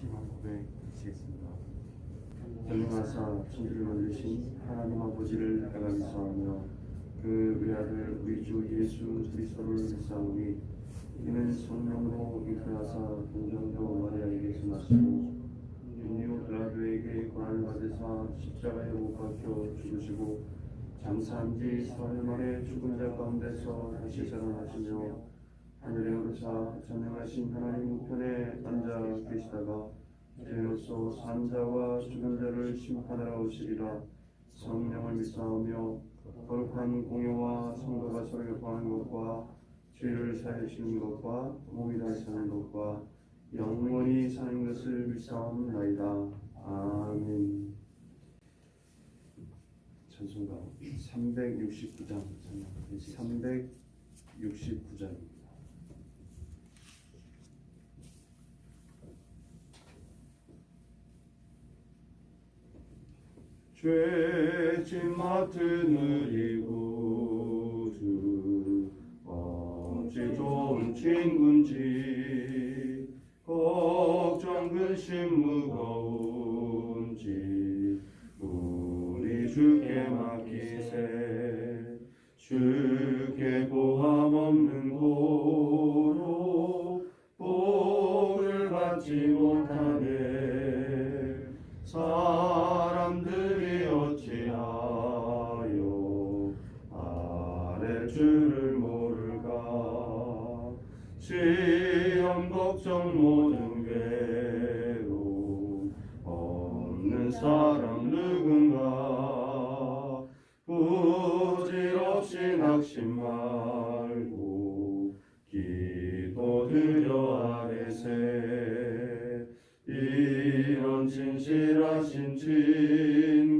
신앙 고백 드리겠습니다. 전능하사 천지를 만드신 하나님 아버지를 내가 믿사하며 그 외아들 우리 주 예수 그리스도를 믿사오니 이는 성령으로 잉태하사 동정녀 마리아에게서 나시고 인류 빌라도에게 고난을 받으사 십자가에 못 박혀 죽으시고 장사한 지 사흘 만에 죽은 자 가운데서 다시 살아나시며 하늘에 오르사 전능하신 하나님 우편에 앉아 계시다가 죄로서 산자와 죽은 자를 심판하러 오시리라. 성령을 믿사오며 거룩한 공예와 성도가 서로 협하는 것과 죄를 사하시는 것과 몸이 다시 사는 것과 영원히 사는 것을 믿사옵나이다. 아멘. 찬송가 369장. 369장입니다 죄짐 맡은 우리 구주 어찌 좋은 친군지 걱정 근심 기도드려 아뢰세? 이런 진실하신 친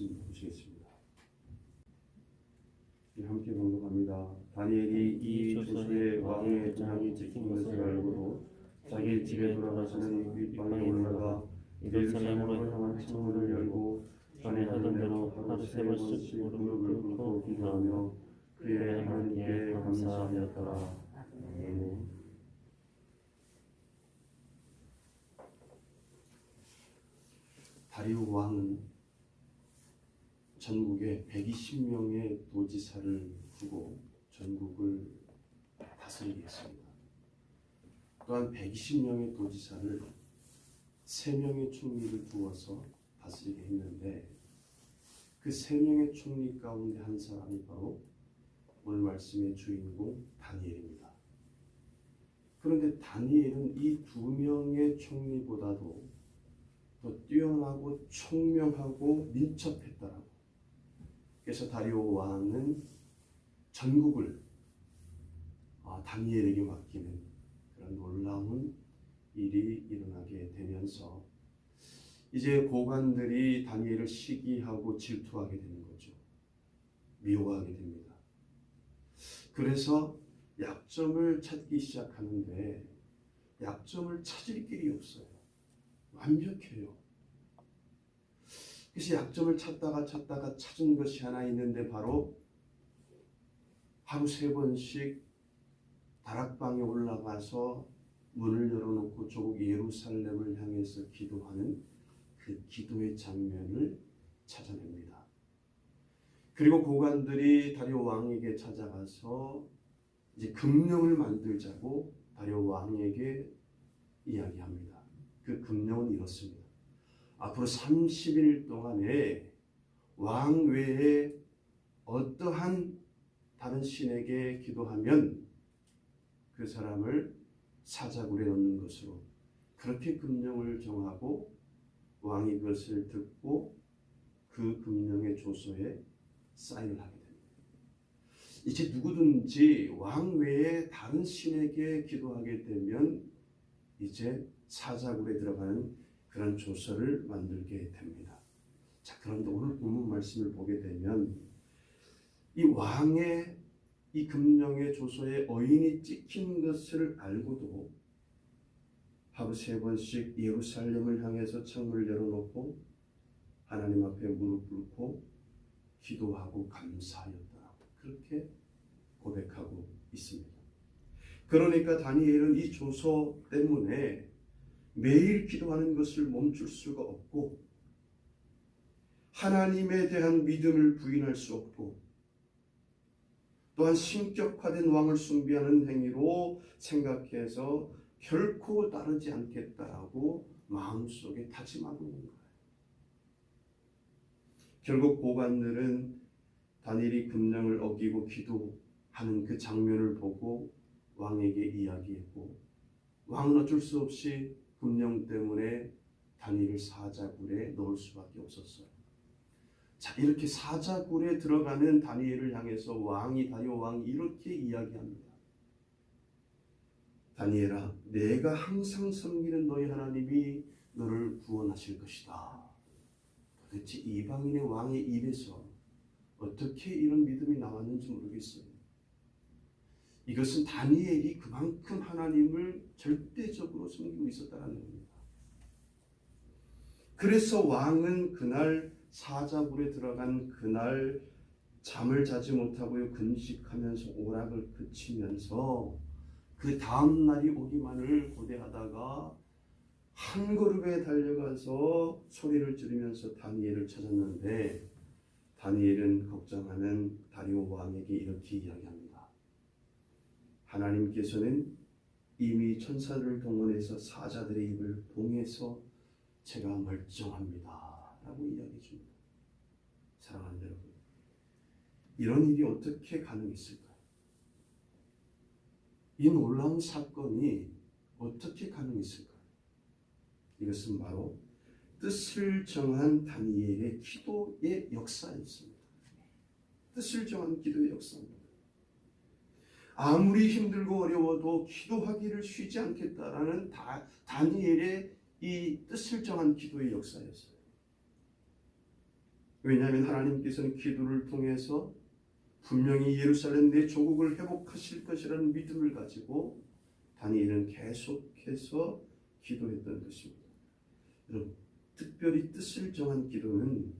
말씀 보시겠습니다. 예, 함께 봉독합니다. 다니엘이 이 조선의 왕의 장이 찍힌 것을 알고도 자기 집에 돌아가서는 윗방에 올라가 예루살렘으로 향한 창문을 열고 전에 하던 대로 하루 세 번씩 무릎을 꿇고 기도하며 그의 하나님께 감사하였더라. 다리오 왕은 전국에 120명의 도지사를 두고 전국을 다스리게 했습니다. 또한 120명의 도지사를 3명의 총리를 두어서 다스리게 했는데 그 3명의 총리 가운데 한 사람이 바로 오늘 말씀의 주인공 다니엘입니다. 그런데 다니엘은 이 두 명의 총리보다도 더 뛰어나고 총명하고 민첩했다라고. 그래서 다리오 왕은 전국을 아, 다니엘에게 맡기는 그런 놀라운 일이 일어나게 되면서 이제 고관들이 다니엘을 시기하고 질투하게 되는 거죠. 미워하게 됩니다. 그래서 약점을 찾기 시작하는데 약점을 찾을 길이 없어요. 완벽해요. 그래서 약점을 찾다가 찾다가 찾은 것이 하나 있는데 바로 하루 세 번씩 다락방에 올라가서 문을 열어놓고 조국 예루살렘을 향해서 기도하는 그 기도의 장면을 찾아냅니다. 그리고 고관들이 다리오 왕에게 찾아가서 이제 금령을 만들자고 다리오 왕에게 이야기합니다. 그 금령은 이렇습니다. 앞으로 30일 동안에 왕 외에 어떠한 다른 신에게 기도하면 그 사람을 사자굴에 넣는 것으로 그렇게 금령을 정하고 왕이 그것을 듣고 그 금령의 조서에 사인을 하게 됩니다. 이제 누구든지 왕 외에 다른 신에게 기도하게 되면 이제 사자굴에 들어가는 그런 조서를 만들게 됩니다. 자, 그런데 오늘 본문 말씀을 보게 되면 이 왕의 이 금령의 조서에 어인이 찍힌 것을 알고도 하루 세 번씩 예루살렘을 향해서 창문을 열어놓고 하나님 앞에 무릎 꿇고 기도하고 감사하였다라고 그렇게 고백하고 있습니다. 그러니까 다니엘은 이 조서 때문에 매일 기도하는 것을 멈출 수가 없고 하나님에 대한 믿음을 부인할 수 없고 또한 신격화된 왕을 숭배하는 행위로 생각해서 결코 따르지 않겠다라고 마음속에 다짐하고 있는 거예요. 결국 보관들은 다니엘이 금령을 어기고 기도하는 그 장면을 보고 왕에게 이야기했고 왕은 어쩔 수 없이 금령 때문에 다니엘을 사자굴에 넣을 수밖에 없었어요. 자 이렇게 사자굴에 들어가는 다니엘을 향해서 왕이 다니엘 왕이 이렇게 이야기합니다. 다니엘아, 내가 항상 섬기는 너희 하나님이 너를 구원하실 것이다. 도대체 이방인의 왕의 입에서 어떻게 이런 믿음이 나왔는지 모르겠어요. 이것은 다니엘이 그만큼 하나님을 절대적으로 섬기고 있었다는 겁니다. 그래서 왕은 그날 사자굴에 들어간 그날 잠을 자지 못하고요 근식하면서 오락을 그치면서 그 다음 날이 오기만을 고대하다가 한 그룹에 달려가서 소리를 지르면서 다니엘을 찾았는데 다니엘은 걱정하는 다리오 왕에게 이렇게 이야기합니다. 하나님께서는 이미 천사들을 동원해서 사자들의 입을 봉해서 제가 멀쩡합니다. 라고 이야기해 줍니다. 사랑하는 여러분, 이런 일이 어떻게 가능했을까요? 이 놀라운 사건이 어떻게 가능했을까요? 이것은 바로 뜻을 정한 다니엘의 기도의 역사였습니다. 뜻을 정한 기도의 역사입니다. 아무리 힘들고 어려워도 기도하기를 쉬지 않겠다라는 다, 다니엘의 이 뜻을 정한 기도의 역사였어요. 왜냐하면 하나님께서는 기도를 통해서 분명히 예루살렘 내 조국을 회복하실 것이라는 믿음을 가지고 다니엘은 계속해서 기도했던 것입니다. 여러분, 특별히 뜻을 정한 기도는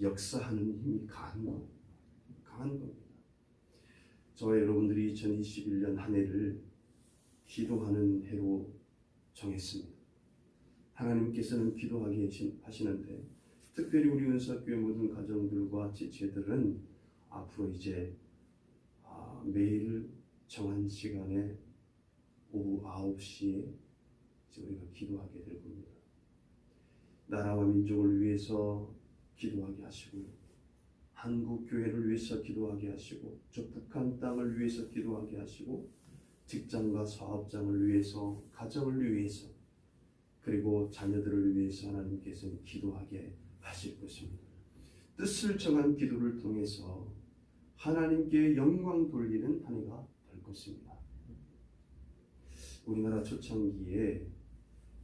역사하는 힘이 강한 겁니다. 강한 겁니다. 저와 여러분들이 2021년 한 해를 기도하는 해로 정했습니다. 하나님께서는 기도하게 하시는데 특별히 우리 은사교회 모든 가정들과 지체들은 앞으로 이제 아, 매일 정한 시간에 오후 9시에 우리가 기도하게 될 겁니다. 나라와 민족을 위해서 기도하게 하시고요. 한국 교회를 위해서 기도하게 하시고 저 북한 땅을 위해서 기도하게 하시고 직장과 사업장을 위해서 가정을 위해서 그리고 자녀들을 위해서 하나님께서는 기도하게 하실 것입니다. 뜻을 정한 기도를 통해서 하나님께 영광 돌리는 한 해가 될 것입니다. 우리나라 초창기에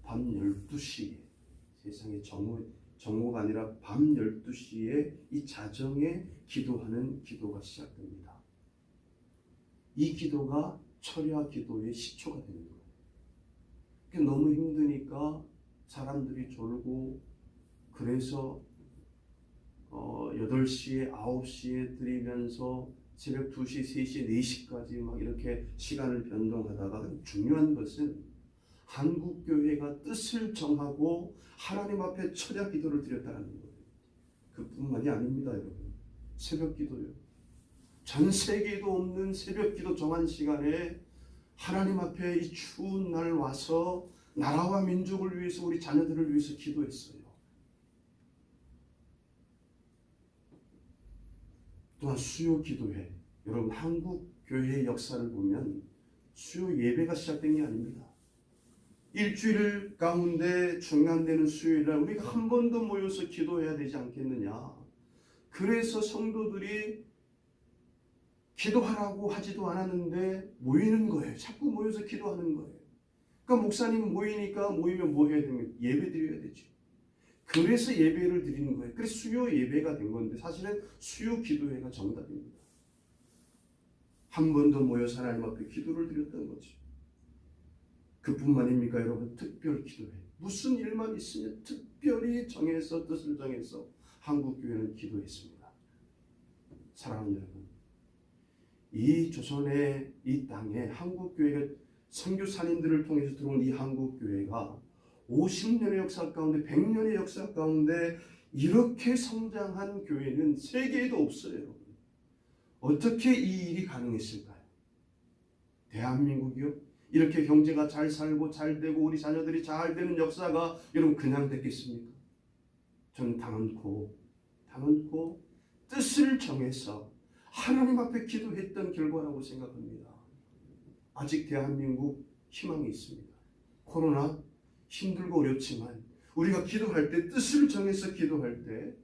밤 12시에 세상에 정오, 정오가 아니라 밤 12시에 이 자정에 기도하는 기도가 시작됩니다. 이 기도가 철야 기도의 시초가 되는 거예요. 너무 힘드니까 사람들이 졸고 그래서 어, 8시에 9시에 드리면서 새벽 2시, 3시, 4시까지 막 이렇게 시간을 변동하다가 중요한 것은 한국 교회가 뜻을 정하고 하나님 앞에 철야 기도를 드렸다는 거예요. 그뿐만이 아닙니다, 여러분. 새벽 기도요. 전 세계에도 없는 새벽 기도 정한 시간에 하나님 앞에 이 추운 날 와서 나라와 민족을 위해서 우리 자녀들을 위해서 기도했어요. 또한 수요 기도회 여러분 한국 교회의 역사를 보면 수요 예배가 시작된 게 아닙니다. 일주일 가운데 중간되는 수요일날 우리가 한 번 더 모여서 기도해야 되지 않겠느냐. 그래서 성도들이 기도하라고 하지도 않았는데 모이는 거예요. 자꾸 모여서 기도하는 거예요. 그러니까 목사님 모이니까 모이면 뭐 해야 되는 예배 드려야 되죠. 그래서 예배를 드리는 거예요. 그래서 수요 예배가 된 건데 사실은 수요 기도회가 정답입니다. 한 번 더 모여서 하나님 앞에 기도를 드렸던 거죠. 그뿐만입니까 여러분 특별 기도회 무슨 일만 있으면 특별히 정해서 뜻을 정해서 한국 교회는 기도했습니다. 사랑하는 여러분, 이 조선의 이 땅에 한국 교회가 선교사님들을 통해서 들어온 이 한국 교회가 50년의 역사 가운데 100년의 역사 가운데 이렇게 성장한 교회는 세계에도 없어요. 어떻게 이 일이 가능했을까요? 대한민국이요? 이렇게 경제가 잘 살고 잘 되고 우리 자녀들이 잘 되는 역사가 여러분 그냥 됐겠습니까? 저는 당연코 당연코 뜻을 정해서 하나님 앞에 기도했던 결과라고 생각합니다. 아직 대한민국 희망이 있습니다. 코로나 힘들고 어렵지만 우리가 기도할 때 뜻을 정해서 기도할 때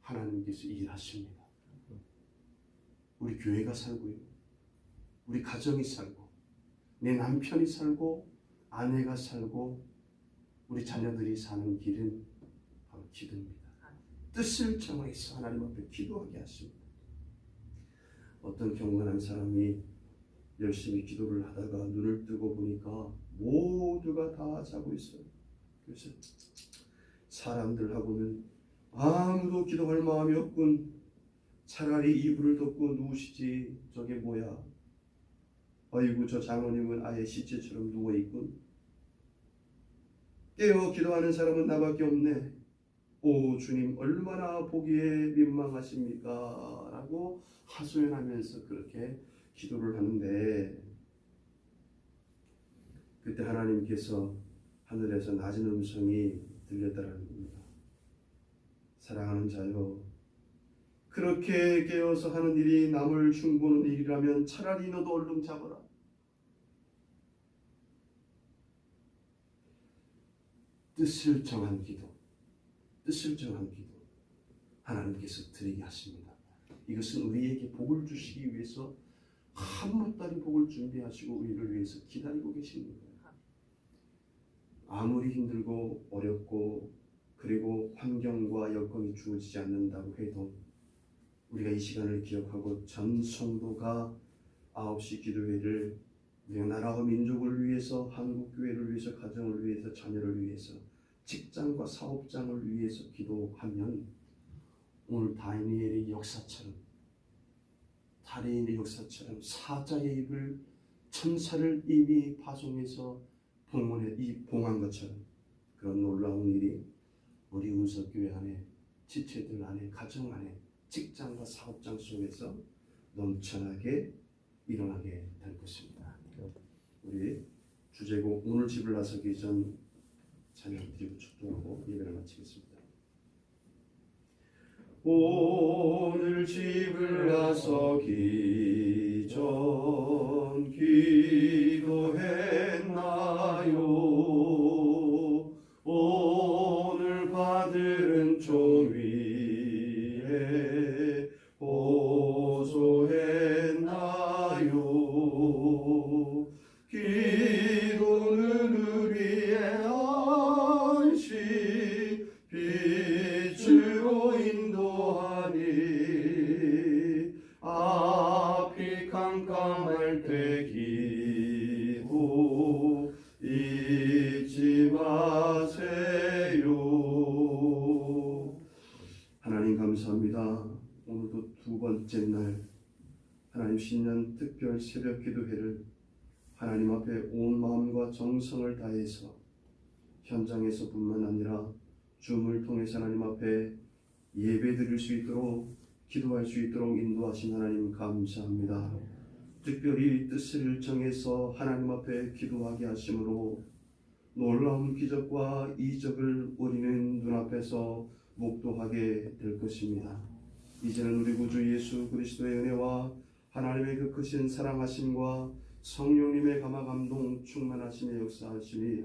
하나님께서 일하십니다. 우리 교회가 살고요. 우리 가정이 살고 내 남편이 살고 아내가 살고 우리 자녀들이 사는 길은 바로 기도입니다. 뜻을 정해서 하나님 앞에 기도하게 하십니다. 어떤 경건한 사람이 열심히 기도를 하다가 눈을 뜨고 보니까 모두가 다 자고 있어요. 그래서 사람들하고는 아무도 기도할 마음이 없군. 차라리 이불을 덮고 누우시지. 저게 뭐야? 어이구 저 장로님은 아예 시체처럼 누워 있군. 깨어 기도하는 사람은 나밖에 없네. 오 주님 얼마나 보기에 민망하십니까? 라고 하소연하면서 그렇게 기도를 하는데 그때 하나님께서 하늘에서 낮은 음성이 들렸다라는 겁니다. 사랑하는 자여 그렇게 깨어서 하는 일이 남을 흉보는 일이라면 차라리 너도 얼른 잡아라. 뜻을 정한 기도, 뜻을 정한 기도, 하나님께서 드리게 하십니다. 이것은 우리에게 복을 주시기 위해서 한무따리 복을 준비하시고 우리를 위해서 기다리고 거예요. 아무리 힘들고 어렵고 그리고 환경과 여건이 주어지지 않는다고 해도 우리가 이 시간을 기억하고 전 성도가 9시 기도회를 우리가 나라와 민족을 위해서 한국 교회를 위해서 가정을 위해서 자녀를 위해서 직장과 사업장을 위해서 기도하면 오늘 다니엘의 역사처럼 다니엘의 역사처럼 사자의 입을 천사를 이미 파송해서 봉헌에 이 봉한 것처럼 그런 놀라운 일이 우리 운석교회 안에 지체들 안에 가정 안에 직장과 사업장 속에서 넘쳐나게 일어나게 될 것입니다. 우리 주제곡 오늘 집을 나서기 전 찬양 드리고 축도하고 예배를 마치겠습니다. 오늘 집을 나서기 전 기도했나요? 두 번째 날 하나님 신년 특별 새벽 기도회를 하나님 앞에 온 마음과 정성을 다해서 현장에서뿐만 아니라 줌을 통해서 하나님 앞에 예배 드릴 수 있도록 기도할 수 있도록 인도하신 하나님 감사합니다. 특별히 뜻을 정해서 하나님 앞에 기도하게 하심으로 놀라운 기적과 이적을 우리는 눈앞에서 목도하게 될 것입니다. 이제는 우리 구주 예수 그리스도의 은혜와 하나님의 그 크신 사랑하심과 성령님의 감화 감동 충만하심의 역사하심이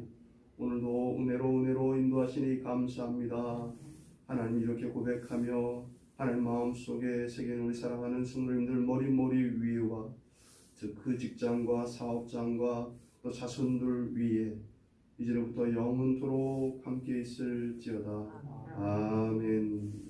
오늘도 은혜로 은혜로 인도하시니 감사합니다. 하나님 이렇게 고백하며 하나님 마음속에 우리 사랑하는 성도님들 머리머리 위와 즉 그 직장과 사업장과 또 자손들 위에 이제부터 영원토록 함께 있을지어다. 아멘.